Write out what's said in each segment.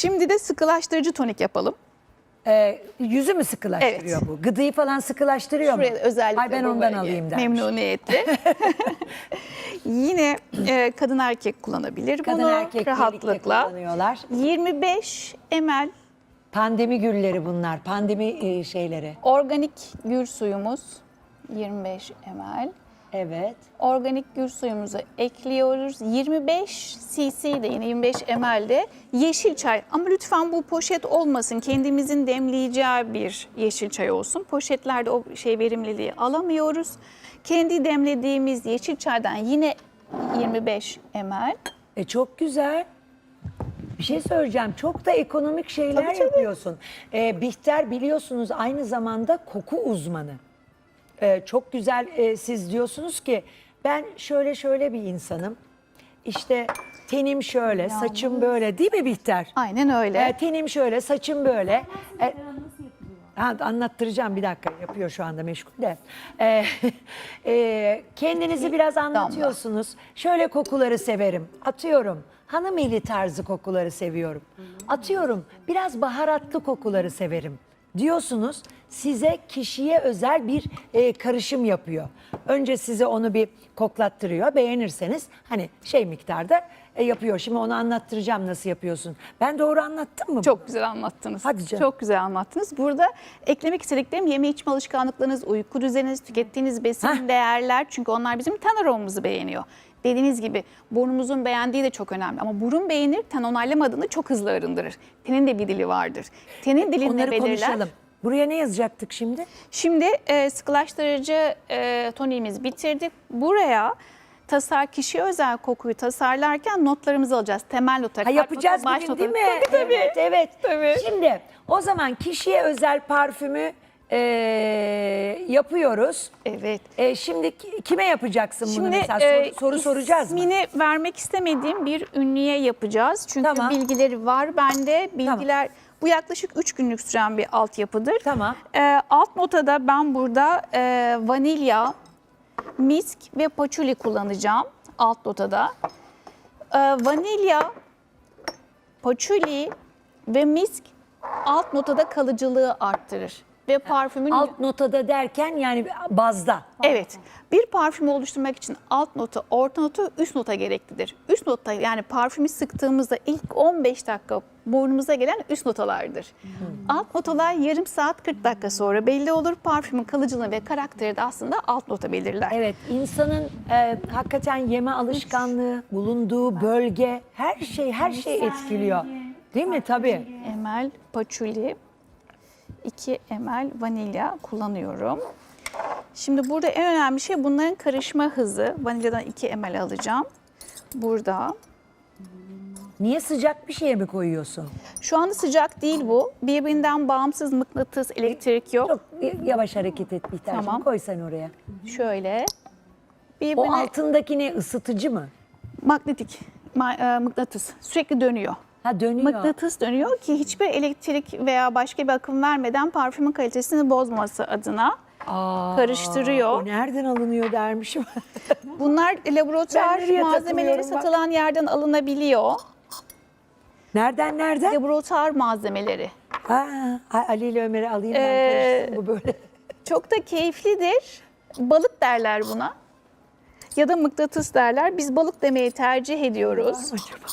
Şimdi de sıkılaştırıcı tonik yapalım. Ee, yüzü mü sıkılaştırıyor Evet. bu? Gıdıyı falan sıkılaştırıyor Şuraya mu? özellikle Ay ben bu ondan bölge. alayım dermiş. Memnuniyetle. Yine e, kadın erkek kullanabilir Kadın bunu erkek birlikte rahatlıkla. kullanıyorlar. 25 ml Pandemi gülleri bunlar. Pandemi e, şeyleri. organik gül suyumuz 25 ml. Evet. Organik gül suyumuzu ekliyoruz. 25 cc de yine 25 ml de yeşil çay. Ama lütfen bu poşet olmasın. Kendimizin demleyeceği bir yeşil çay olsun. Poşetlerde o şey verimliliği alamıyoruz. Kendi demlediğimiz yeşil çaydan yine 25 ml. E çok güzel. Bir şey söyleyeceğim. Çok da ekonomik şeyler Tabii, tabii. yapıyorsun. Ee, Bihter biliyorsunuz aynı zamanda koku uzmanı. Ee, çok güzel e, siz diyorsunuz ki ben şöyle şöyle bir insanım. İşte tenim şöyle, saçım böyle değil mi Bihter? Aynen öyle. E, tenim şöyle, saçım böyle. E, ha, anlattıracağım bir dakika yapıyor şu anda meşgul de. E, e, kendinizi biraz anlatıyorsunuz. Şöyle kokuları severim. Atıyorum. Hanım eli tarzı kokuları seviyorum. Atıyorum. Biraz baharatlı kokuları severim. Diyorsunuz size kişiye özel bir e, karışım yapıyor. Önce size onu bir koklattırıyor. Beğenirseniz hani şey miktarda e, yapıyor. Şimdi onu anlattıracağım nasıl yapıyorsun. Ben doğru anlattım mı? Çok güzel anlattınız. Hadi canım. Çok güzel anlattınız. Burada eklemek istediklerim yeme içme alışkanlıklarınız, uyku düzeniniz, tükettiğiniz besin Heh. değerler. Çünkü onlar bizim ten aromamızı beğeniyor. Dediğiniz gibi burnumuzun beğendiği de çok önemli. Ama burun beğenir, ten onaylamadığını çok hızlı arındırır. Tenin de bir dili vardır. Tenin dilini Onları belirler. konuşalım. Buraya ne yazacaktık şimdi? Şimdi e, sıkılaştırıcı e, toniğimizi bitirdik. Buraya tasar kişiye özel kokuyu tasarlarken notlarımızı alacağız. Temel notlar. Ha yapacağız notu, bugün değil notu. mi? Tabii tabii. Evet, evet. Tabii. Şimdi o zaman kişiye özel parfümü e, yapıyoruz. Evet. E, şimdi ki- kime yapacaksın bunu Şimdi mesela? Soru, e, soru soracağız mı? ismini vermek istemediğim bir ünlüye yapacağız. Çünkü Tamam. bilgileri var bende. Bilgiler bu yaklaşık 3 günlük süren bir altyapıdır. Tamam. E, alt notada ben burada e, vanilya, misk ve paçuli kullanacağım alt notada. E, vanilya, paçuli ve misk alt notada kalıcılığı arttırır ve parfümün Alt notada derken yani bazda. Evet. Bir parfümü oluşturmak için alt nota, orta nota, üst nota gereklidir. Üst nota yani parfümü sıktığımızda ilk 15 dakika burnumuza gelen üst notalardır. Alt notalar yarım saat 40 dakika sonra belli olur. Parfümün kalıcılığı ve karakteri de aslında alt nota belirler. Evet insanın e, hakikaten yeme alışkanlığı, bulunduğu bölge her şey her şey etkiliyor. Değil mi? Tabii. ml paçuli, 2 ml vanilya kullanıyorum. Şimdi burada en önemli şey bunların karışma hızı. Vanilyadan 2 ml alacağım. Burada. Niye sıcak bir şeye mi koyuyorsun? Şu anda sıcak değil bu. Birbirinden bağımsız mıknatıs, elektrik yok. Çok yavaş hareket et bir tane. Tamam. Koy sen oraya. Şöyle. O Birbirine altındaki ne ısıtıcı mı? magnetik ma- e, mıknatıs sürekli dönüyor. Ha dönüyor. Mıknatıs dönüyor ki hiçbir elektrik veya başka bir akım vermeden parfümün kalitesini bozmaması adına Aa, karıştırıyor. O nereden alınıyor dermişim. Bunlar laboratuvar malzemeleri takılıyorum bak. satılan yerden alınabiliyor. nereden nereden? Laboratuvar malzemeleri. Ha, ay, Ali ile Ömer'i alayım ben Ee, bu böyle. Çok da keyiflidir. Balık derler buna. Ya da mıknatıs derler. Biz balık demeyi tercih ediyoruz. Acaba?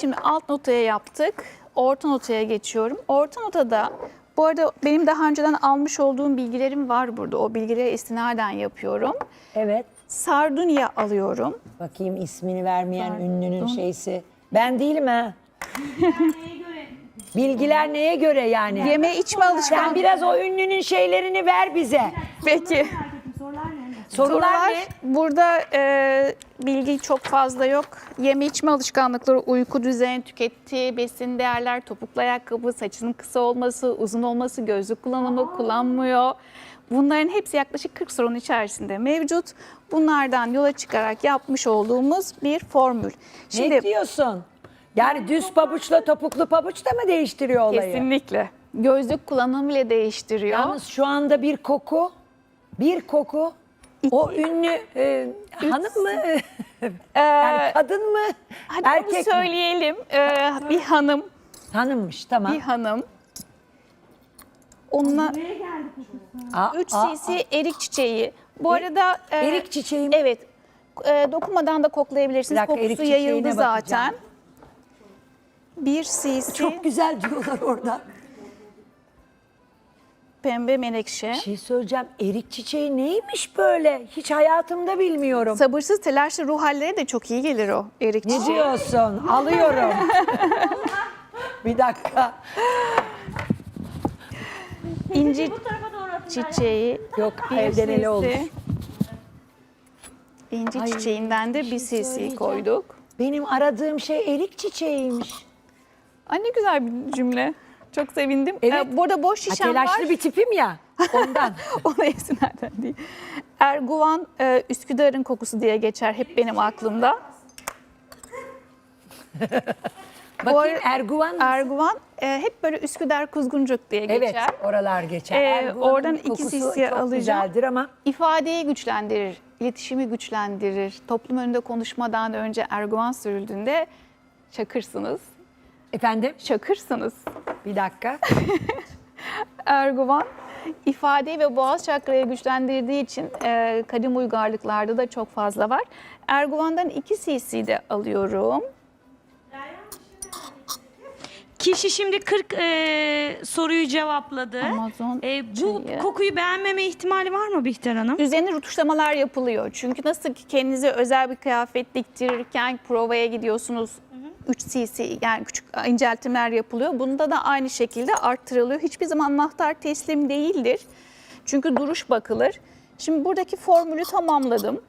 Şimdi alt notaya yaptık. Orta notaya geçiyorum. Orta notada bu arada benim daha önceden almış olduğum bilgilerim var burada. O bilgilere istinaden yapıyorum. Evet. Sardunya alıyorum. Bakayım ismini vermeyen Pardon. ünlünün şeysi. Ben değilim ha. Bilgiler neye göre yani? Yeme içme Sen alışkanlığı. biraz o ünlünün şeylerini ver bize. Peki. Sorular, Sorular ne? burada e, bilgi çok fazla yok. Yeme içme alışkanlıkları, uyku düzeni, tükettiği besin değerler, topuklu ayakkabı, saçının kısa olması, uzun olması, gözlük kullanımı, kullanmıyor. Bunların hepsi yaklaşık 40 sorunun içerisinde mevcut. Bunlardan yola çıkarak yapmış olduğumuz bir formül. Şimdi ne diyorsun? Yani düz pabuçla topuklu pabuç da mı değiştiriyor olayı? kesinlikle gözlük kullanımı bile değiştiriyor. Yalnız şu anda bir koku, bir koku. O ünlü e, hanım mı? Ee, Yani kadın mı? hadi erkek onu mi? söyleyelim. Ee, bir hanım, Hanımmış tamam. bir hanım. Onunla Aa, 3 aa, cc erik çiçeği. Bu arada e, Erik çiçeği mi? Evet. E, dokunmadan da koklayabilirsiniz. Bir dakika, erik Kokusu çiçeğine yayıldı bakacağım. zaten. 1 cc Çok güzel diyorlar orada. Pembe menekşe. Bir şey söyleyeceğim. Erik çiçeği neymiş böyle? Hiç hayatımda bilmiyorum. Sabırsız telaşlı ruh halleri de çok iyi gelir o erik Ne çiçeği. diyorsun? Alıyorum. bir dakika. İnci çiçeği. Yok bir evden ele cc. olur. İnci Ay, çiçeğinden de bir şey cc koyduk. Benim aradığım şey erik çiçeğiymiş. Ay ne güzel bir cümle. Çok sevindim. Evet. Ee, bu arada boş şişem var. telaşlı bir tipim ya. Ondan. Ona esinlerden değil. Erguvan e, Üsküdar'ın kokusu diye geçer hep benim aklımda. Bakayım Erguvan. Erguvan e, hep böyle Üsküdar Kuzguncuk diye evet geçer. oralar geçer. Ee, Erguvan'ın oradan iki kokusu çok alacağım. güzeldir ama İfadeyi güçlendirir, iletişimi güçlendirir. Toplum önünde konuşmadan önce Erguvan sürüldüğünde çakırsınız. Efendim Çakırsınız. bir dakika. Erguvan ifadeyi ve boğaz çakrayı güçlendirdiği için e, kadim uygarlıklarda da çok fazla var. Erguvan'dan 2 cc de alıyorum. Kişi şimdi 40 e, soruyu cevapladı. Amazon E, bu çayı. kokuyu beğenmeme ihtimali var mı Bihter Hanım? Üzerine rutuşlamalar yapılıyor. Çünkü nasıl ki kendinize özel bir kıyafet diktirirken provaya gidiyorsunuz. 3 cc yani küçük inceltimler yapılıyor. Bunda da aynı şekilde arttırılıyor. Hiçbir zaman anahtar teslim değildir. Çünkü duruş bakılır. Şimdi buradaki formülü tamamladım.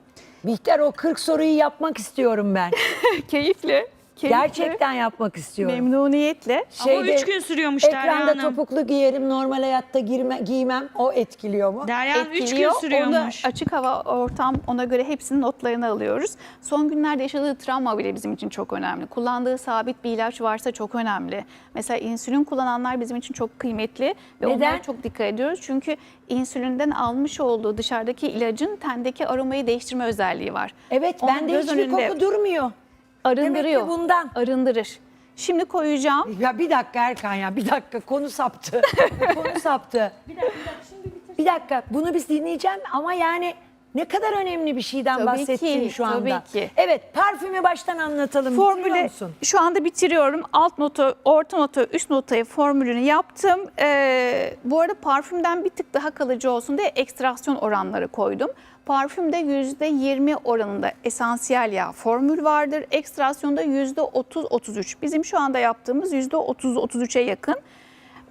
Bihter o 40 soruyu yapmak istiyorum ben. keyifle, keyifle, Gerçekten yapmak istiyorum. memnuniyetle. Ama üç gün sürüyormuş Derya Ekranda Hanım. topuklu giyerim normal hayatta girme, giymem o etkiliyor mu? Derya Hanım 3 gün etkiliyor. sürüyormuş. Onu açık hava ortam ona göre hepsinin notlarını alıyoruz. Son günlerde yaşadığı travma bile bizim için çok önemli. Kullandığı sabit bir ilaç varsa çok önemli. Mesela insülin kullananlar bizim için çok kıymetli ve Neden? onlara çok dikkat ediyoruz. Çünkü insülinden almış olduğu dışarıdaki ilacın tendeki aromayı değiştirme özelliği var. Evet Onu bende göz hiçbir önünde koku durmuyor. Arındırıyor. Demek ki bundan. Arındırır. Şimdi koyacağım. Ya bir dakika Erkan ya bir dakika konu saptı. konu saptı. Bir dakika bunu biz dinleyeceğim ama yani ne kadar önemli bir şeyden Tabii bahsettin ki, şu anda. tabii ki. Evet parfümü baştan anlatalım. Musun? şu anda bitiriyorum. Alt nota, orta nota, üst notaya formülünü yaptım. Ee, bu arada parfümden bir tık daha kalıcı olsun diye ekstraksiyon oranları koydum. Parfümde %20 oranında esansiyel yağ formül vardır. Ekstraksiyonda %30-33. Bizim şu anda yaptığımız %30-33'e yakın.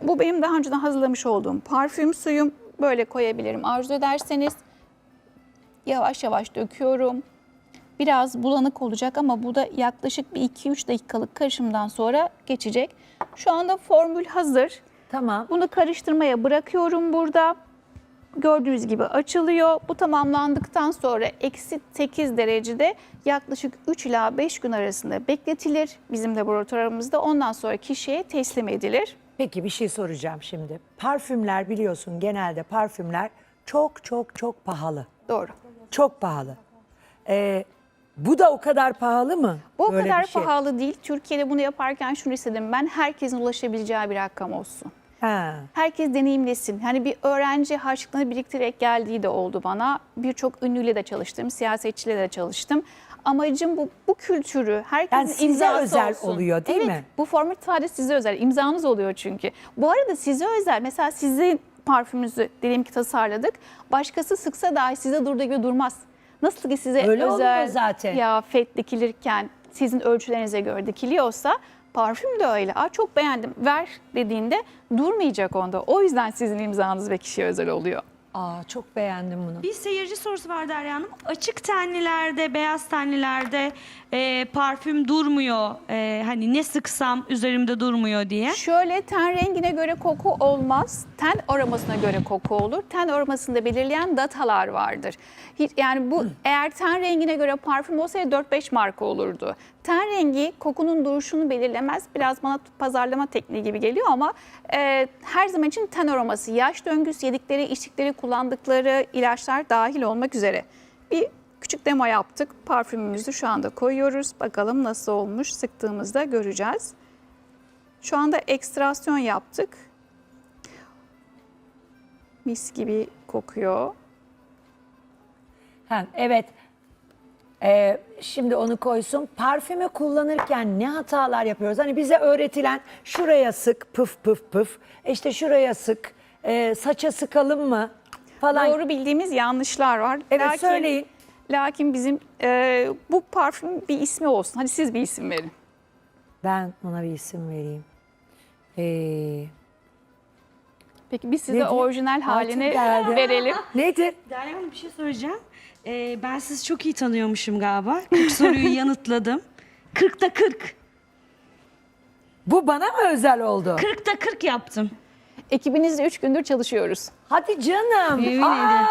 Bu benim daha önceden hazırlamış olduğum parfüm suyum. Böyle koyabilirim arzu ederseniz. Yavaş yavaş döküyorum. Biraz bulanık olacak ama bu da yaklaşık bir 2-3 dakikalık karışımdan sonra geçecek. Şu anda formül hazır. Tamam. Bunu karıştırmaya bırakıyorum burada. Gördüğünüz gibi açılıyor. Bu tamamlandıktan sonra eksi 8 derecede yaklaşık 3 ila 5 gün arasında bekletilir. Bizim laboratuvarımızda ondan sonra kişiye teslim edilir. Peki bir şey soracağım şimdi. Parfümler biliyorsun genelde parfümler çok çok çok pahalı. Doğru. Çok pahalı. Ee, bu da o kadar pahalı mı? Bu o Böyle kadar bir şey. pahalı değil. Türkiye'de bunu yaparken şunu istedim. Ben herkesin ulaşabileceği bir rakam olsun. Ha. Herkes deneyimlesin. Hani bir öğrenci harçlıklarını biriktirerek geldiği de oldu bana. Birçok ünlüyle de çalıştım, siyasetçiyle de çalıştım. Amacım bu, bu kültürü herkesin Yani size imzası özel olsun. oluyor, değil evet, mi? Bu format sadece size özel. İmzanız oluyor çünkü. Bu arada size özel. Mesela sizin parfümünüzü diyelim ki tasarladık. Başkası sıksa dahi size durduğu gibi durmaz. Nasıl ki size Öyle özel zaten. kıyafet dikilirken sizin ölçülerinize göre dikiliyorsa parfüm de öyle. Aa, çok beğendim ver dediğinde durmayacak onda. O yüzden sizin imzanız ve kişiye özel oluyor. Aa, çok beğendim bunu. Bir seyirci sorusu var Derya Hanım. Açık tenlilerde, beyaz tenlilerde e, parfüm durmuyor. E, hani ne sıksam üzerimde durmuyor diye. Şöyle ten rengine göre koku olmaz. Ten aromasına göre koku olur. Ten aromasını da belirleyen datalar vardır. Hiç, yani bu eğer ten rengine göre parfüm olsaydı 4-5 marka olurdu. Ten rengi kokunun duruşunu belirlemez. Biraz bana pazarlama tekniği gibi geliyor ama e, her zaman için ten aroması, yaş döngüsü, yedikleri, içtikleri, kullandıkları ilaçlar dahil olmak üzere. Bir Küçük demo yaptık. Parfümümüzü şu anda koyuyoruz. Bakalım nasıl olmuş sıktığımızda göreceğiz. Şu anda ekstrasyon yaptık. Mis gibi kokuyor. Ha, evet. Ee, şimdi onu koysun. Parfümü kullanırken ne hatalar yapıyoruz? Hani bize öğretilen şuraya sık pıf pıf pıf. İşte şuraya sık. e, saça sıkalım mı? Falan. Doğru bildiğimiz yanlışlar var. Evet, söyleyin. Lakin bizim e, bu parfüm bir ismi olsun. Hadi siz bir isim verin. Ben ona bir isim vereyim. Ee, Peki biz size Nedir? orijinal halini geldi. verelim. nedir? Derya Hanım bir şey söyleyeceğim. Ee, ben sizi çok iyi tanıyormuşum galiba. 40 soruyu yanıtladım. 40'ta 40. Bu bana mı özel oldu? 40'ta 40 yaptım. Ekibinizle 3 gündür çalışıyoruz. Hadi canım. Yemin Aa,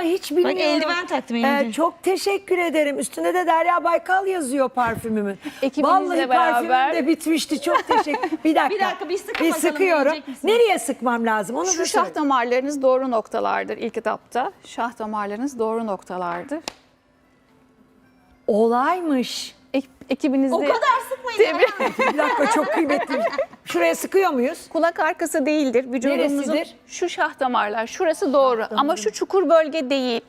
hiç bilmiyorum. eldiven taktım, elimde. Ee, çok teşekkür ederim. Üstünde de Derya Baykal yazıyor parfümümün. Vallahi beraber- parfümüm de bitmişti. Çok teşekkür. Bir dakika. Bir dakika, bir sıkın bakalım, sıkıyorum. Nereye sıkmam lazım? Onu da Şu söyle. şah damarlarınız doğru noktalardır ilk etapta. Şah damarlarınız doğru noktalardır. Olaymış. Ek- ekibinizde O kadar sıkmayın. Tabii. Bir dakika çok kıymetli. Şuraya sıkıyor muyuz? kulak arkası değildir. Vücudumuzun Neresidir? şu şah damarlar. Şurası doğru ama şu çukur bölge değil.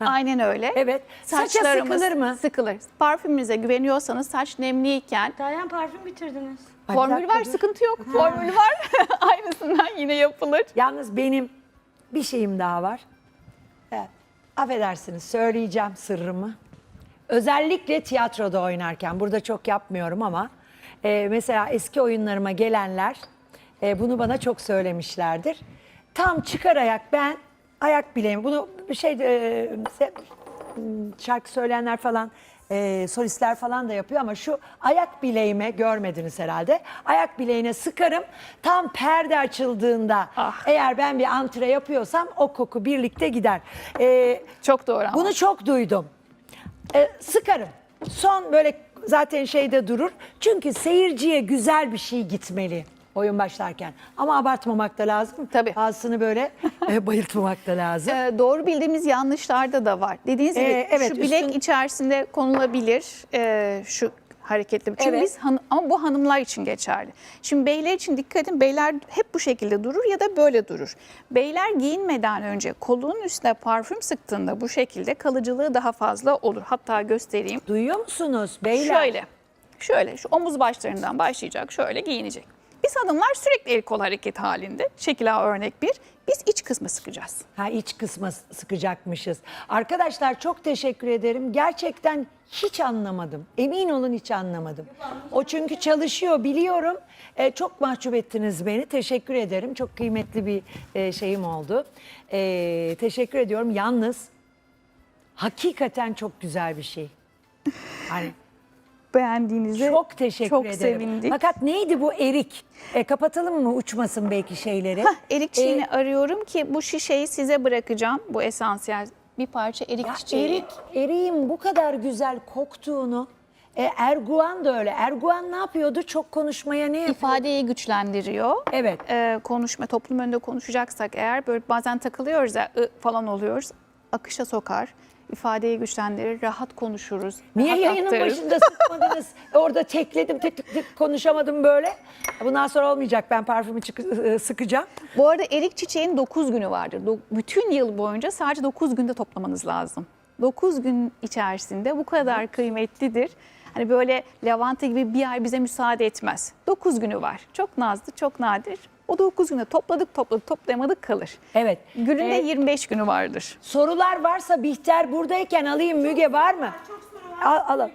Aynen öyle. Evet. Saça Saçlarımız sıkılır mı? Sıkılır. Parfümünüze güveniyorsanız saç nemliyken Derya parfüm bitirdiniz. Ay, bir formül dakika, var dur. sıkıntı yok. Formül var. Aynısından yine yapılır. Yalnız benim bir şeyim daha var. Evet. Affedersiniz söyleyeceğim sırrımı. Özellikle tiyatroda oynarken, burada çok yapmıyorum ama e, mesela eski oyunlarıma gelenler e, bunu bana çok söylemişlerdir. Tam çıkar ayak ben ayak bileğimi bunu bir şey e, se- şarkı söyleyenler falan e, solistler falan da yapıyor ama şu ayak bileğime görmediniz herhalde. Ayak bileğine sıkarım. Tam perde açıldığında Ah. eğer ben bir antre yapıyorsam o koku birlikte gider. E, Çok doğru ama. bunu çok duydum. E, sıkarım. Son böyle zaten şeyde durur. Çünkü seyirciye güzel bir şey gitmeli oyun başlarken. Ama abartmamak da lazım. Tabii. Bazısını böyle e, bayıltmamak da lazım. Ee, doğru bildiğimiz yanlışlarda da var. Dediğiniz gibi Ee, evet, şu bilek üstün- içerisinde konulabilir ee, şu hareketli. Çünkü Evet. biz han- ama bu hanımlar için geçerli. Şimdi beyler için dikkat edin. Beyler hep bu şekilde durur ya da böyle durur. Beyler giyinmeden önce kolunun üstüne parfüm sıktığında bu şekilde kalıcılığı daha fazla olur. Hatta göstereyim. Duyuyor musunuz beyler? Şöyle. Şöyle şu omuz başlarından başlayacak. Şöyle giyinecek. Biz hanımlar sürekli el kol hareket halinde. Şekil A örnek bir. Biz iç kısmı sıkacağız. Ha iç kısma sıkacakmışız. Arkadaşlar çok teşekkür ederim. Gerçekten hiç anlamadım. Emin olun hiç anlamadım. O çünkü çalışıyor biliyorum. E, çok mahcup ettiniz beni. Teşekkür ederim. Çok kıymetli bir e, şeyim oldu. E, teşekkür ediyorum. Yalnız hakikaten çok güzel bir şey. Hani Beğendiğinize çok teşekkür çok ederim. sevindik. Fakat neydi bu erik? E, kapatalım mı uçmasın belki şeyleri? Hah, erik E, çiçeğini arıyorum ki bu şişeyi size bırakacağım. Bu esansiyel bir parça erik Ya çiçeği. erik, eriğin bu kadar güzel koktuğunu e, Erguvan da öyle. Erguvan ne yapıyordu? Çok konuşmaya ne yapıyor? ifadeyi güçlendiriyor. Evet. Ee, konuşma, toplum önünde konuşacaksak eğer böyle bazen takılıyoruz ya ı falan oluyoruz. Akışa sokar, ifadeyi güçlendirir, rahat konuşuruz. Niye rahat yayının aktarırız. başında sıkmadınız? Orada tekledim, tık tık tık konuşamadım böyle. Bundan sonra olmayacak. Ben parfümü çık- e, sıkacağım. Bu arada erik çiçeğinin 9 günü vardır. Do- bütün yıl boyunca sadece 9 günde toplamanız lazım. 9 gün içerisinde bu kadar kıymetlidir. Hani böyle lavanta gibi bir ay bize müsaade etmez. 9 günü var. Çok nazlı, çok nadir. O 9 günde topladık, topladık, toplayamadık kalır. Evet. Gülünde E, 25 günü vardır. sorular varsa Bihter buradayken alayım. Müge var mı? Al, alalım.